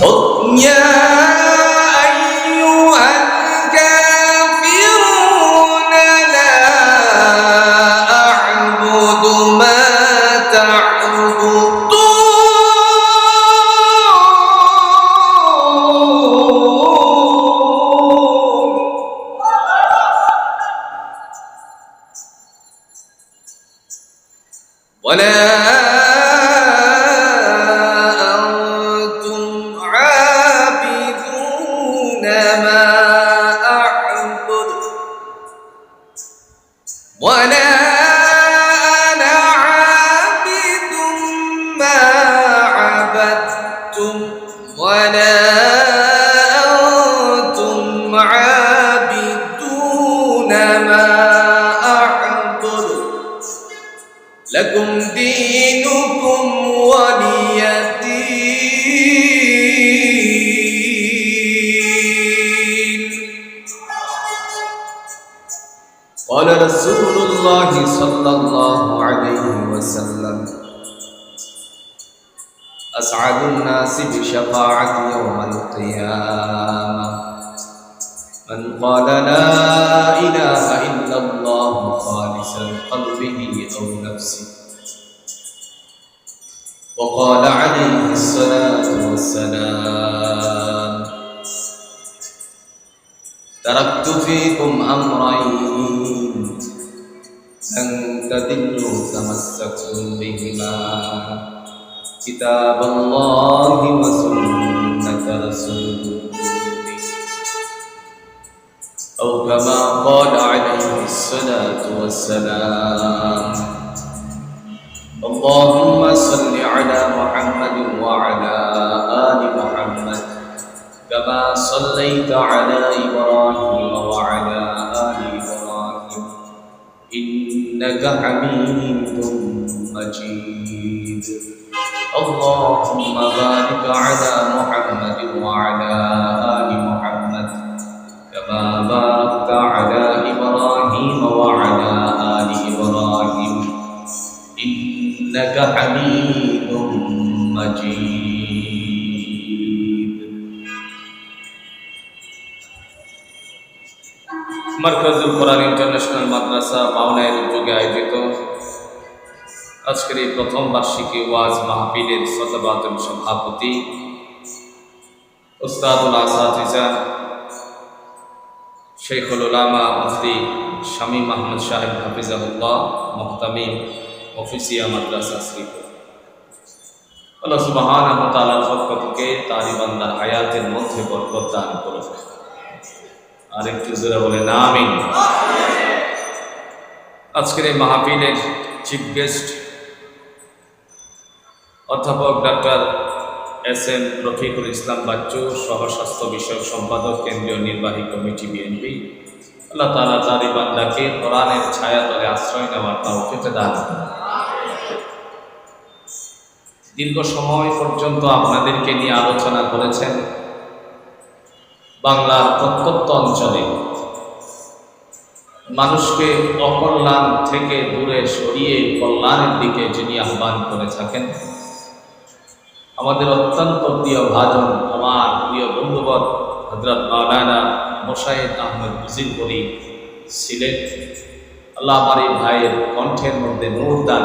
Một nhà عبدتم ولا أنتم عابدون ما أعبد لكم دينكم ولي دين قال رسول الله صلى الله الناس بشفاعة يوم القيامة. من قال لا إله إلا الله خالصا قلبه أو نفسه. وقال عليه الصلاة والسلام تركت فيكم أمرين. لن تدلوا تمسكتم بهما. كتاب الله وسنة رسوله. أو كما قال عليه الصلاة والسلام اللهم صل على محمد وعلى آل محمد كما صليت على إبراهيم وعلى آل إبراهيم إنك حميد مجيد. اللهم بارك على محمد وعلى آل প্রথম বার্ষিকী ওয়াজ মাহফিলের শতবাদন সভাপতি উস্তাদুল আসাদিজা শেখুল উলামা মুফতি শামীম আহমদ সাহেব হাফিজাহুল্লাহ মোহতামিম অফিসিয়া মাদ্রাসা শ্রীপুর। আল্লাহ সুবাহান তালার পক্ষ থেকে তারি বান্দার হায়াতের মধ্যে বরকত দান করুক আর জোরে বলে না আমিন। আজকের এই মাহফিলের চিফ গেস্ট অধ্যাপক doctor S M Rafiqul Islam Bachchu, সহস্বাস্থ্য বিষয়ক সম্পাদক, কেন্দ্রীয় নির্বাহী কমিটি বিএনপি। আল্লাহ তালা তারি বান্দাকে কোরআনের ছায়া তলে আশ্রয় নেওয়ার তাওফিকে দান দীর্ঘ সময় পর্যন্ত আপনাদেরকে নিয়ে আলোচনা করেছেন বাংলার প্রত্যন্ত অঞ্চলে। মানুষকে অকল্যাণ থেকে দূরে সরিয়ে কল্যাণের দিকে যিনি আহ্বান করে থাকেন আমাদের অত্যন্ত প্রিয় ভাজন, আমার প্রিয় বন্ধুবর হজরত মাওলানা মোশাহিদ আহমেদ মুজিব করি ছিলেন। আল্লাহ আমার এই ভাইয়ের কণ্ঠের মধ্যে নূর দান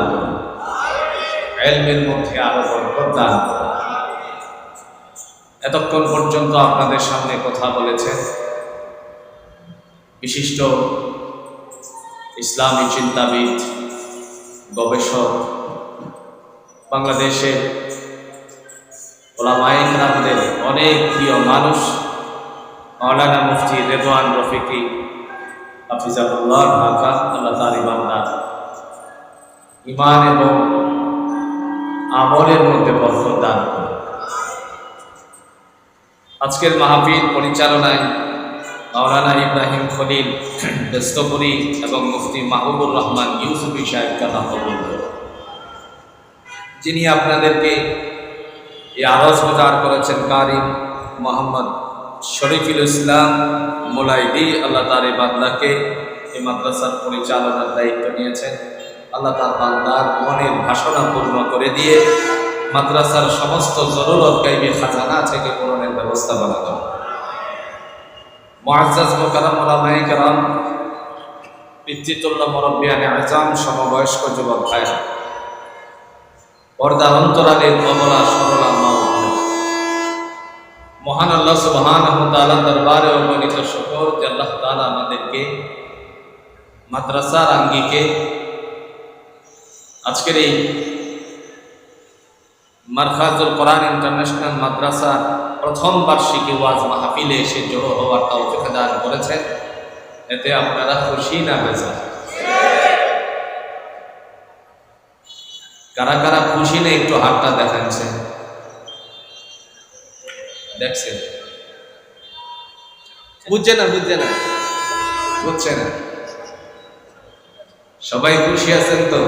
এলমের মধ্যে আরও বরকত দান এতক্ষণ পর্যন্ত আপনাদের সামনে কথা বলেছেন বিশিষ্ট ইসলামী চিন্তাবিদ, গবেষক, বাংলাদেশের ওলামাইন রামদের অনেক প্রিয় মানুষ, মাওলানা মুফতি রেদওয়ান রফিকি হাফিজাবুল্লাহ ইমান এবং আমলের মধ্যে বরকত দান আজকের মাহফিল পরিচালনায় মাওলানা ইব্রাহিম খলিল দস্তপুরি এবং মুফতি মাহবুবুর রহমান ইউসুফি সাহেব কবুল যিনি আপনাদেরকে এই আওয়াজ প্রচার করেছেন কারিম মোহাম্মদ শরীফুল ইসলাম মোলাইদি আল্লাহ তার এই বান্দাকে এই মাদ্রাসার পরিচালনার দায়িত্ব নিয়েছেন আল্লাহ তার বান্দার মনের ভাষণা পূর্ণ করে দিয়ে মাদ্রাসার সমস্ত জরুরত গাইবী খাজানা থেকে পূরণের ব্যবস্থা করা মুকাররম ওলামায়ে কেরাম, পিতৃতুল্য মুরব্বিয়ানে সমবয়স্ক যুবক ভাইরা, পর্দার অন্তরালের কমলা। মহান আল্লাহ সুবহানাহু ওয়া দরবারে অগণিত শুকর যে আল্লাহ তাআলা আমাদেরকে মাদ্রাসার আঙ্গিকে আজকের এই মারখাজুল কোরআন ইন্টারন্যাশনাল মাদ্রাসা প্রথম বার্ষিকী ওয়াজ মাহফিলে এসে জড়ো হওয়ার তৌফিক দান করেছেন। এতে আপনারা খুশি না বেজা কারা কারা খুশি নেই একটু হাতটা দেখাচ্ছে দেখছেন বুঝছে না বুঝছে না বুঝছে না সবাই খুশি আছেন তো?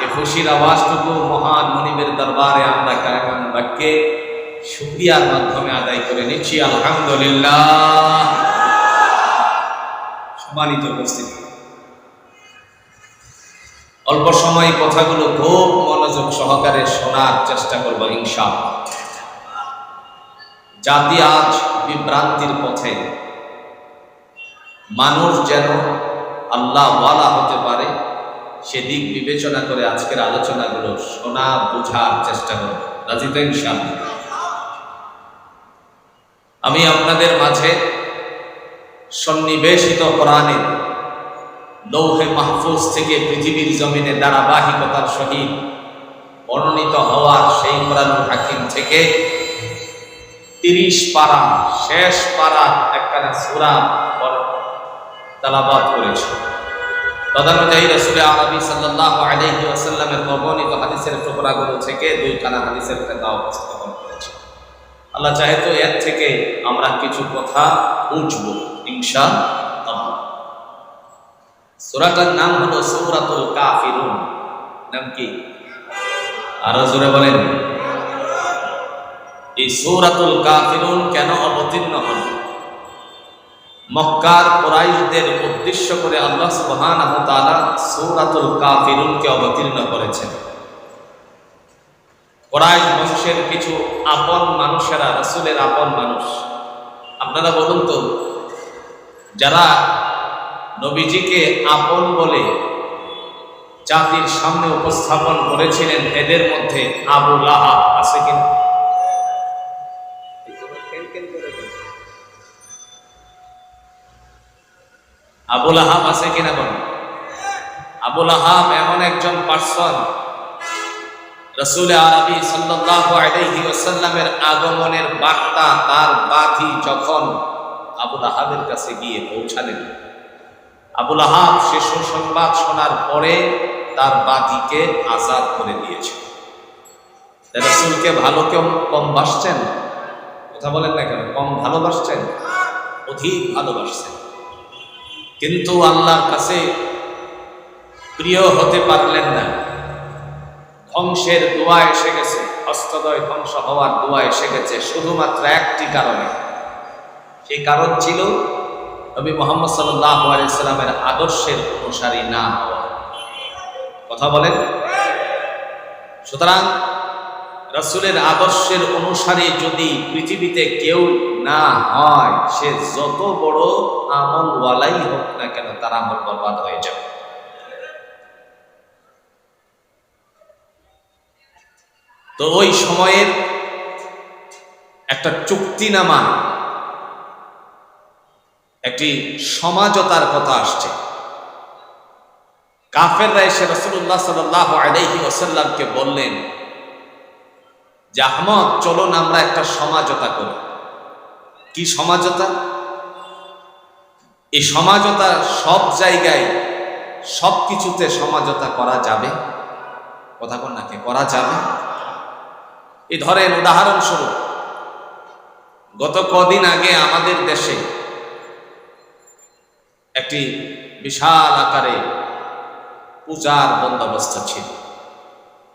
এই খুশির আওয়াজটুকু মহান মনিবের দরবারে আমরা কায়মান বাক্যে শুক্রিয়ার মাধ্যমে আদায় করে নিচ্ছি, আলহামদুলিল্লাহ। সম্মানিত উপস্থিতি। অল্প সময় কথাগুলো খুব মনোযোগ সহকারে শোনার চেষ্টা করব ইনশা জাতি আজ বিভ্রান্তির পথে। মানুষ যেন আল্লাহ ওয়ালা হতে পারে, সেদিক বিবেচনা করে আজকের আলোচনাগুলো শোনা, বোঝার চেষ্টা করব। রাজি তো আমি আপনাদের মাঝে সন্নিবেশিত কোরআনে লৌহে মাহফুজ থেকে পৃথিবীর জমিনে ধারাবাহিকতার সহিত বর্ণিত হওয়ার সেই কোরআনুল হাকিম থেকে তিরিশ পারা, শেষ পারা একখানা সুরা তালাবাদ করেছে। তদানুযায়ী রসুল আরবি সাল্লাহ আলহি ওয়াসাল্লামের বর্ণিত হাদিসের টুকরাগুলো থেকে দুইখানা হাদিসের খেতা উপস্থাপন করেছে আল্লাহ চাহে তো এর থেকে আমরা কিছু কথা বুঝব ইনশা সুরাটার নাম হলো সৌরাতুল কাফিরুন। নাম কি? আরও জোরে বলেন। এই সৌরাতুল কাফিরুন কেন অবতীর্ণ হল? মক্কার কোরাইশদের উদ্দেশ্য করে আল্লাহ সুবহানাহু ওয়া তাআলা সূরাতুল কাফিরুনকে অবতীর্ণ করেছেন। কোরাইশ বংশের কিছু আপন মানুষেরা, রসুলের আপন মানুষ, আপনারা বলুন তো, যারা নবীজিকে আপন বলে জাতির সামনে উপস্থাপন করেছিলেন, এদের মধ্যে আবু লাহাব আছে কিনা? আবুল আহাব আছে কিনা বলেন আবুল আহাব এমন একজন পার্সন রসুল আরবি ওয়াসাল্লামের আগমনের বার্তা তার বাতি যখন আবুল আহাবের কাছে গিয়ে পৌঁছালেন। আবুল আহাব সে সুসংবাদ শোনার পরে তার বাতিকে আজাদ করে দিয়েছে। রসুলকে ভালো কেউ কম বাসছেন? কথা বলেন না কেন? কম ভালোবাসছেন? অধিক ভালোবাসছেন। কিন্তু আল্লাহর কাছে প্রিয় হতে পারলেন না। ধ্বংসের দোয়া এসে গেছে, হস্তদয় ধ্বংস হওয়ার দোয়া এসে গেছে শুধুমাত্র একটি কারণে। সেই কারণ ছিল নবী মোহাম্মদ সাল্লামের আদর্শের অনুসারী না হওয়া। কথা বলেন? সুতরাং রসুলের আদর্শের অনুসারে যদি পৃথিবীতে কেউ না হয়, সে যত বড় আমলওয়ালাই হোক না কেন তার আমল বরবাদ হয়ে যাবে। তো ওই সময়ের একটা চুক্তিনামা, একটি সমাজতার কথা আসছে। কাফের কাফেররা এসে রসুল্লাহ সাল আলাইহি ওসাল্লামকে বললেন যে, আহমদ, চলুন আমরা একটা সমাজতা করি। কি সমাজতা? এই সমাজতা সব জায়গায় সব কিছুতে সমাজতা করা যাবে? কথা কোন নাকি করা যাবে? এই ধরেন, উদাহরণস্বরূপ, গত কদিন আগে আমাদের দেশে একটি বিশাল আকারে পূজার বন্দোবস্ত ছিল।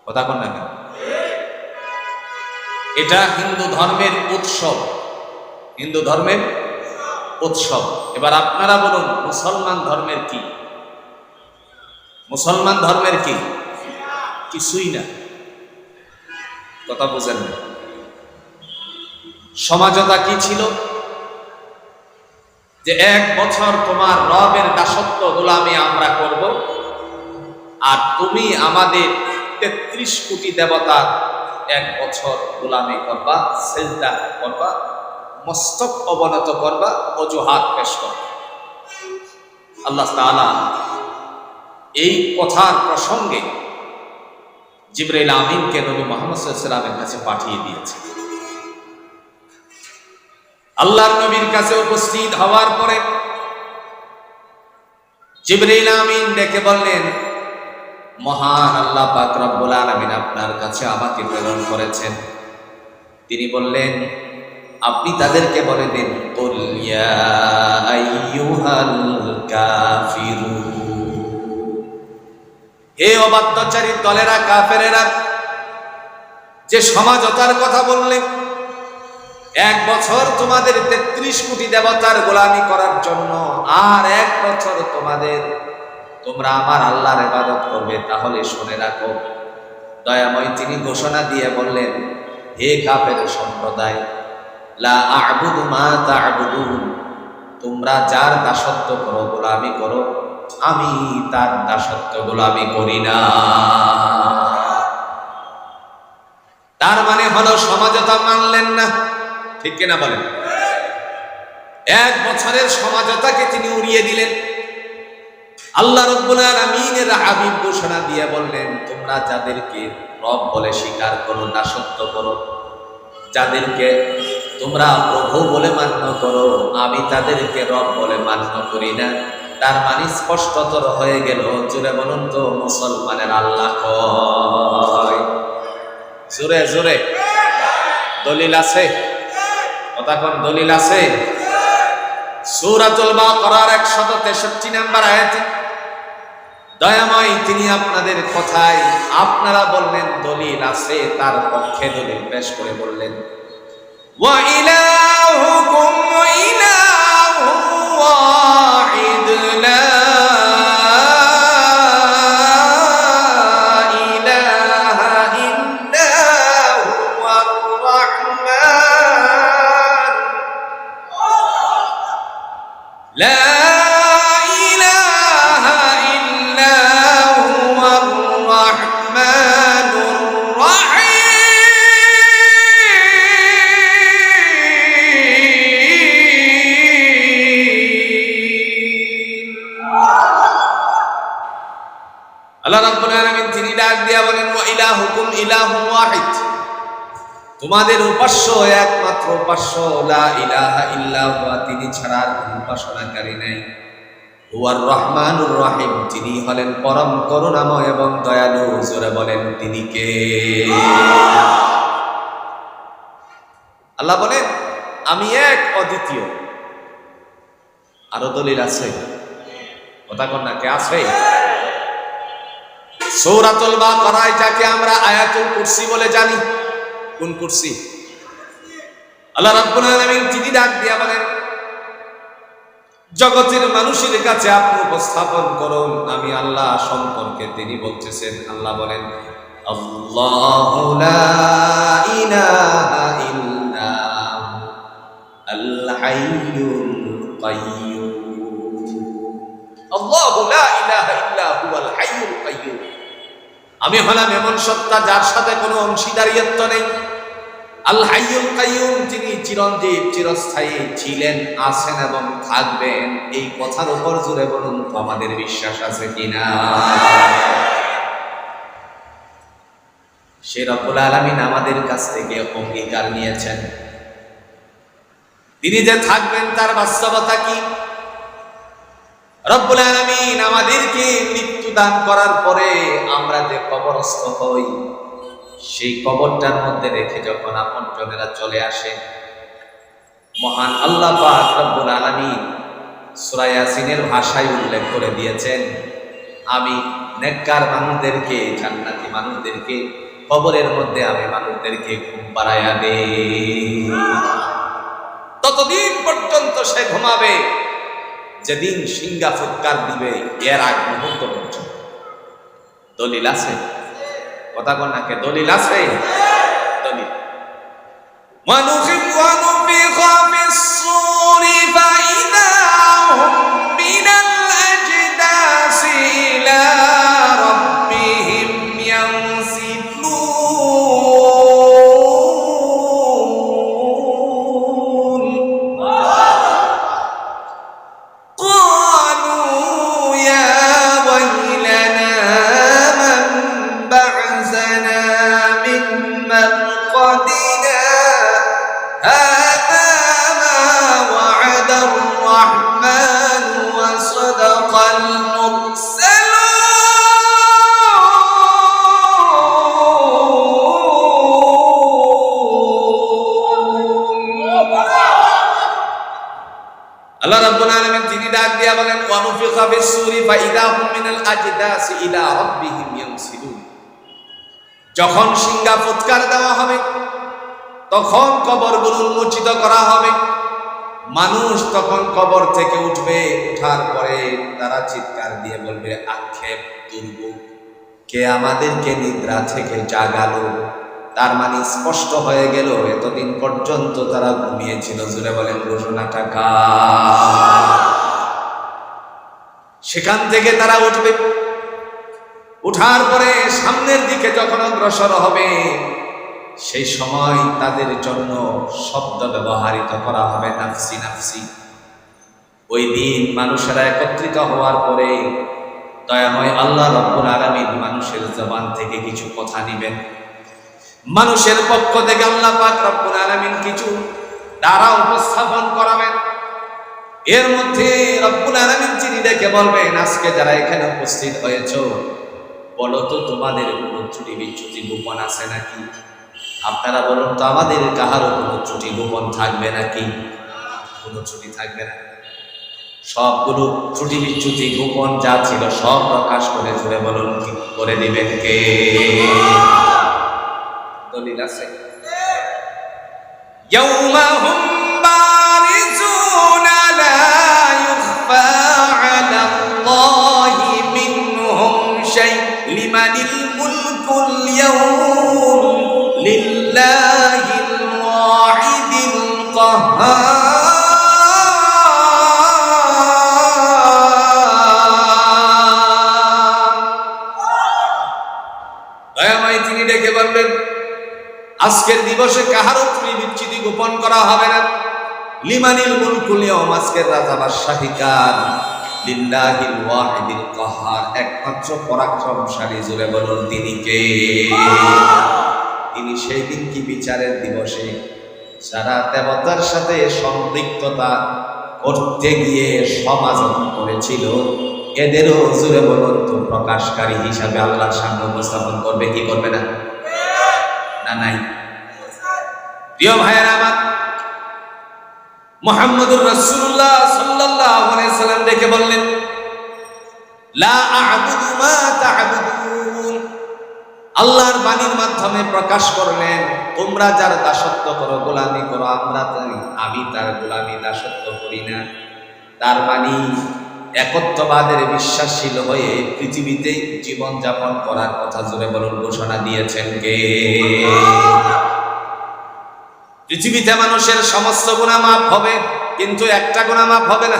কথা কোন না কেন এটা হিন্দু ধর্মের উৎসব। হিন্দু ধর্মের উৎসব। এবার আপনারা বলুন, মুসলমান ধর্মের কি? মুসলমান ধর্মের কি? কিছুই না। কথা বুঝেন না। সমাজতা কি ছিল? যে এক বছর তোমার রবের দাসত্ব গোলামি আমরা করব, আর তুমি আমাদের তেত্রিশ কোটি দেবতার এক বছর গোলামি করবা, সেজদা করবা, মস্তক অবনত করবা, অজুহাত পেশ করবা। আল্লাহ এই কথার প্রসঙ্গে জিব্রাইল আমিনকে নবী মোহাম্মদ সাল্লামের কাছে পাঠিয়ে দিয়েছে। আল্লাহর নবীর কাছে উপস্থিত হওয়ার পরে জিব্রাইল আমিন ডেকে বললেন মহান আল্লাহ পাক আলামিন আপনার কাছে আমাকে প্রেরণ করেছেন। তিনি বললেন, আপনি তাদেরকে বলে দিন হে অবাধ্যচারী দলেরা, কাফেরেরা, যে সমাজতার কথা বললেন এক বছর তোমাদের তেত্রিশ কোটি দেবতার গোলামি করার জন্য আর এক বছর তোমাদের তোমরা আমার আল্লাহর ইবাদত করবে, তাহলে শুনে রাখো। দয়াময় তিনি ঘোষণা দিয়ে বললেন, হে কাফের সম্প্রদায়, লা আ'বুদু মা তা'বুদুন। তোমরা যার দাসত্ব করো, গোলামি করো। আমি তার দাসত্ব গোলামি করি না। তার মানে হলো সমাজতা মানলেন না। ঠিক কিনা বলেন? এক বছরের সমাজতাকে তিনি উড়িয়ে দিলেন। আল্লাহ রব্বুল আলামিনের হাবিব ঘোষণা দিয়ে বললেন, তোমরা যাদেরকে রব বলে স্বীকার করো, দাসত্ব করো, যাদেরকে তোমরা প্রভু বলে মান্য করো, আমি তাদেরকে রব বলে মান্য করি না। তার মানে স্পষ্টতর হয়ে গেল, জোরে বলুন তো, মুসলমানের আল্লাহ জোরে জোরে। দলিল আছে? কোন দলিল আছে? সূরাতুল বাকারার 163 নাম্বার আয়াতে দয়াময় তিনি আপনাদের কথায়, আপনারা বললেন, দলিল আছে। তার পক্ষে দলিল পেশ করে বললেন, ওয়া ইলাহুন ওয়াহিদ। তোমাদের উপাস্য একমাত্র উপাস্য, লা ইলাহা ইল্লা তিনি ছাড়া আর কোনো হুয়ার রহমানুর রহিম, তিনি হলেন পরম করুণাময় এবং দয়ালু, জোরে বলেন, তিনি কে? আল্লাহ বলেন, আমি এক, অদ্বিতীয়। আরও দলিল আছে? কথা কন্যা কে আছে? সৌরাতুল বাকারায় যাকে আমরা আয়াতুল কুরসি বলে জানি। কোন কুরসি? আল্লাহ রাব্বুল আলামিন তিনি ডাক দিয়া বলেন, জগতের মানুষের কাছে আপনি উপস্থাপন করুন, আমি আল্লাহ সম্পর্কে তিনি বলতেছেন। আল্লাহ বলেন, আল্লাহু আমি হলাম এমন সত্তা যার সাথে কোনো অংশীদারিত্ব নেই। আল হাইয়ুল কাইয়ুম চিরঞ্জীব, চিরস্থায়ী ছিলেন, আছেন এবং থাকবেন। এই কথার উপর বলুন তো আমাদের বিশ্বাস আছে কিনা? সে রব্বুল আলামিন আমাদের কাছ থেকে অঙ্গীকার নিয়েছেন। তিনি যে থাকবেন, তার বাস্তবতা কি? রব্বুল আলামিন আমাদেরকে মৃত্যু দান করার পরে আমরা যে কবরস্থ হই, সেই কবরটার মধ্যে রেখে যখন আপনজনেরা চলে আসে, মহান আল্লাহ পাক রব্বুল আলামিন সূরা ভাষায় উল্লেখ করে দিয়েছেন, আমি নেককার মানুষদেরকে, জান্নাতি মানুষদেরকে, কবরের মধ্যে আমি মানুষদেরকে ঘুম পাড়াইয়া দেই। ততদিন পর্যন্ত সে ঘুমাবে। যেদিন সিঙ্গা ফুৎকার দিবে, এর আগ মুহূর্ত পর্যন্ত। দলিল আছে? কথা কন্যাকে দলিল আছে? দলিল। মানুষ মানুষ সুরি। দিয়া বলেন ওয়ানুফিখা ফিস-সূরি ফাইদা হুম মিনাল আজদাসি ইলা রাব্বিহিম ইয়ানসিলুন। যখন সিংহা ফুৎকার দেওয়া হবে, তখন কবরগুলো উন্মোচিত করা হবে। মানুষ তখন কবর থেকে উঠবে ওঠার পরে তারা চিৎকার দিয়ে বলবে, আক্ষেপ দুর্ভোগ, কে আমাদেরকে নিদ্রা থেকে জাগালো? তার মানে স্পষ্ট হয়ে গেল, এতদিন পর্যন্ত তারা ঘুমিয়েছিল। জুড়ে বলেন, ঘোষণাটা কার? সেখান থেকে তারা উঠবে। উঠার পরে সামনের দিকে যখন অগ্রসর হবে, সেই সময় তাদের জন্য শব্দ ব্যবহারিত করা হবে, নাফসি নাফসি। ওই দিন মানুষেরা একত্রিত হওয়ার পরে দয়াময় আল্লাহ রব্বুল আলামিন মানুষের জবান থেকে কিছু কথা নিবেন। মানুষের পক্ষ থেকে আল্লাহ পাক রব্বুল আলামিন কিছু দ্বারা উপস্থাপন করাবেন। এর মধ্যে রব্বুল আলামিন যিনি ডেকে বলবেন আজকে যারা এখানে উপস্থিত হয়েছো বলো তো তোমাদের কোনো ত্রুটি বিচ্যুতি গোপন আছে নাকি আপনারা বলুন তো আমাদের কাহারও কোনো ত্রুটি গোপন থাকবে নাকি কোনো ত্রুটি থাকবে না সবগুলো ত্রুটি বিচ্যুতি গোপন যা ছিল সব প্রকাশ করে জুড়ে বলুন কি করে দিবেন কে দলিল আছে يوم هم আজকের দিবসে কাহারও ত্রি বিচ্ছিতি গোপন করা হবে না। লিমানিল মুলকুল ইয়াউম আজকের রাজা বাদশাহী লিল্লাহিল ওয়াহিদিল কাহার, একমাত্র পরাক্রমশালী জুড়ে বলুন, তিনি কে? তিনি সেই দিন কি বিচারের দিবসে যারা দেবতার সাথে সম্পৃক্ততা করতে গিয়ে সমাজ করেছিল, এদেরও জুড়ে বলুন তো প্রকাশকারী হিসাবে আল্লাহর সামনে উপস্থাপন করবে, কি করবে না? না, নাই। প্রিয় ভাইয়েরা আমার, মোহাম্মদুর রাসূলুল্লাহ সাল্লাল্লাহু আলাইহি সাল্লাম ডেকে বললেন আল্লাহর বাণীর মাধ্যমে প্রকাশ করলেন, তোমরা যার দাসত্ব করো, গোলামি করো, আমরা আমি তার গোলামি দাসত্ব করি না। তার মানে একত্ববাদের বিশ্বাসশীল হয়ে পৃথিবীতে জীবন যাপন করার কথা জুড়ে বলুন, ঘোষণা দিয়েছেন কে? পৃথিবীতে মানুষের সমস্ত গুণা মাপ হবে, কিন্তু একটা গুণা মাপ হবে না।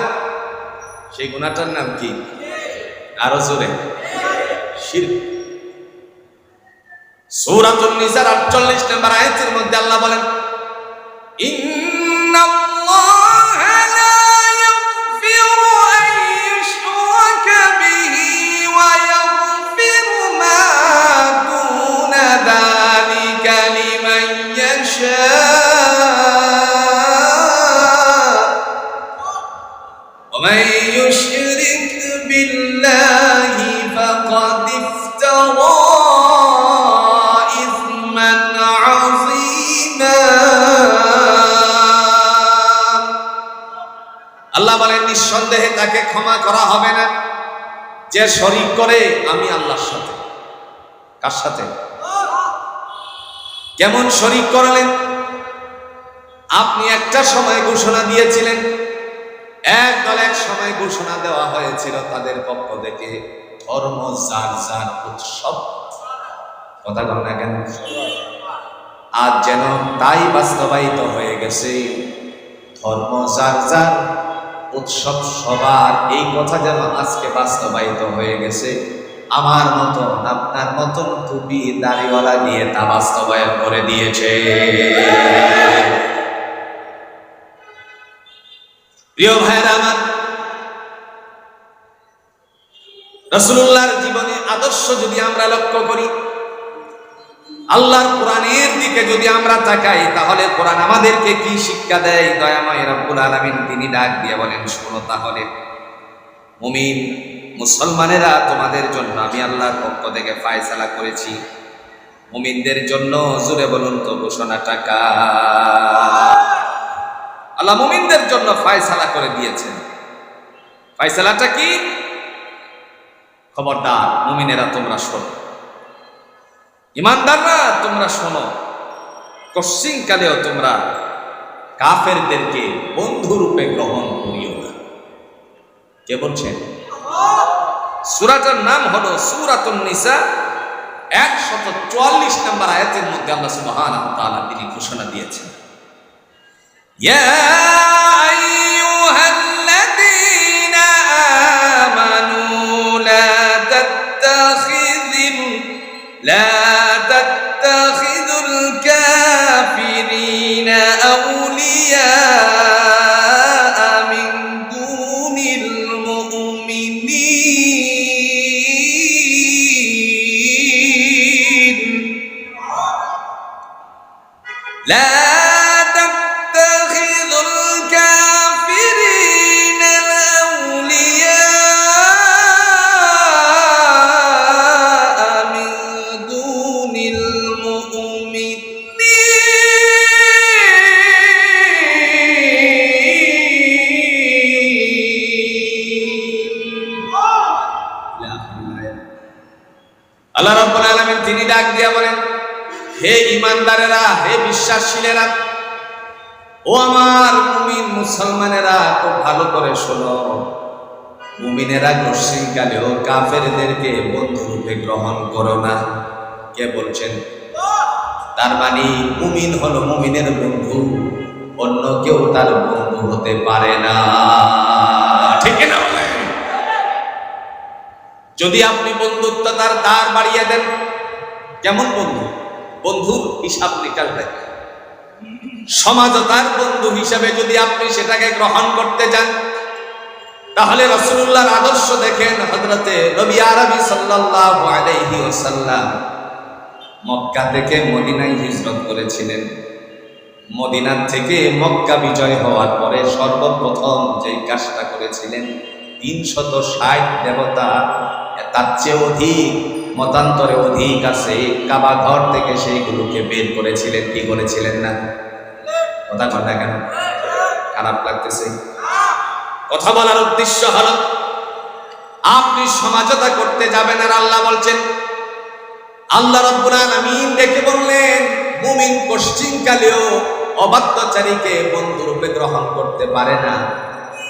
সেই গুণাটার নাম কি? আরও জোরে। সৌরাত আটচল্লিশ নিসার 48 নম্বর আয়াতের মধ্যে আল্লাহ বলেন ومن يشرك بالله فقد افترى إثما عظيما আল্লাহ বলেন নিঃসন্দেহে তাকে ক্ষমা করা হবে না যে শরিক করে আমি আল্লাহর সাথে কার সাথে কেমন শরিক করলেন আপনি একটা সময় ঘোষণা দিয়েছিলেন এক দল এক সময় ঘোষণা দেওয়া হয়েছিল তাদের পক্ষ থেকে, ধর্ম যার যার উৎসব। কথা বল না কেন? আজ যেন তাই বাস্তবায়িত হয়ে গেছে, ধর্ম যার যার উৎসব সবার এই কথা যেন আজকে বাস্তবায়িত হয়ে গেছে। আমার মতন, আপনার মতন টুপি, দাড়িওয়ালা দিয়ে তা বাস্তবায়ন করে দিয়েছে। প্রিয় ভাইরা আমার রসুল্লাহর জীবনে আদর্শ যদি আমরা লক্ষ্য করি, আল্লাহর কোরআনের দিকে যদি আমরা তাকাই, তাহলে কোরআন আমাদেরকে কি শিক্ষা দেয়? দয়াময় রব্বুল আলামিন তিনি ডাক দিয়ে বলেন, শোনো তাহলে, মুমিন মুসলমানেরা তোমাদের জন্য আমি আল্লাহর পক্ষ থেকে ফায়সালা করেছি। মুমিনদের জন্য জুড়ে বলুন তো ঘোষণা টাকা আল্লাহ মুমিনদের জন্য ফায়সালা করে দিয়েছেন। ফায়সালাটা কি? খবরদার, মুমিনেরা তোমরা শোনো। ইমানদাররা তোমরা শোনো। কশ্চিনকালেও তোমরা কাফেরদেরকে বন্ধু রূপে গ্রহণ করিও না। কে বলছেন? সুরাটার নাম হলো সুরাতুন নিসা, একশত চুয়াল্লিশ নম্বর আয়াতের মধ্যে আল্লাহ তাআলা তিনি ঘোষণা দিয়েছেন। يا أيها الذين آمنوا لا تتخذوا لا تتخذوا الكافرين أولياء من دون المؤمنين. لا ইমানদারেরা, হে বিশ্বাসশীলেরা, ও আমার মুমিন মুসলমানেরা, খুব ভালো করে শোনো। মুমিনেরা কশিনকালেও কাফেরদেরকে বন্ধু রূপে গ্রহণ করো না। কে বলছেন? তার মানে মুমিন হলো মুমিনের বন্ধু, অন্য কেউ তার বন্ধু হতে পারে না। ঠিক না যদি আপনি বন্ধুত্ব তার দ্বার বাড়িয়ে দেন, কেমন বন্ধু? বন্ধুর হিসাব নিকাশ দেয়। সমাজতার বন্ধু হিসাবে যদি আপনি সেটাকে গ্রহণ করতে যান তাহলে রসুল্লাহর আদর্শ দেখেন হজরতে রবি আরবি ওয়াসাল্লাম মক্কা থেকে মদিনায় হিজরত করেছিলেন। মদিনার থেকে মক্কা বিজয় হওয়ার পরে সর্বপ্রথম যে কাজটা করেছিলেন, তিনশত ষাট দেবতা, তার চেয়ে অধিক মতান্তরে অধিক আছে। কাবা ঘর থেকে সেইগুলোকে বের করেছিলেন, কি করেছিলেন না? কথা কথা কেন? খারাপ লাগতেছে। কথা বলার উদ্দেশ্য হলো, আপনি সমাজতা করতে যাবেন আর আল্লাহ বলছেন, আল্লাহ রব্বুল দেখে বললেন, মুমিন পশ্চিমকালেও অবাধ্যচারীকে বন্ধুরূপে গ্রহণ করতে পারে না।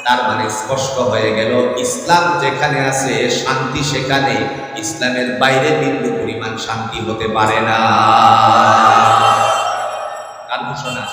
তার মানে স্পষ্ট হয়ে গেল, ইসলাম যেখানে আছে, শান্তি সেখানে। ইসলামের বাইরে বিন্দু পরিমাণ শান্তি হতে পারে না। কার ঘোষণা?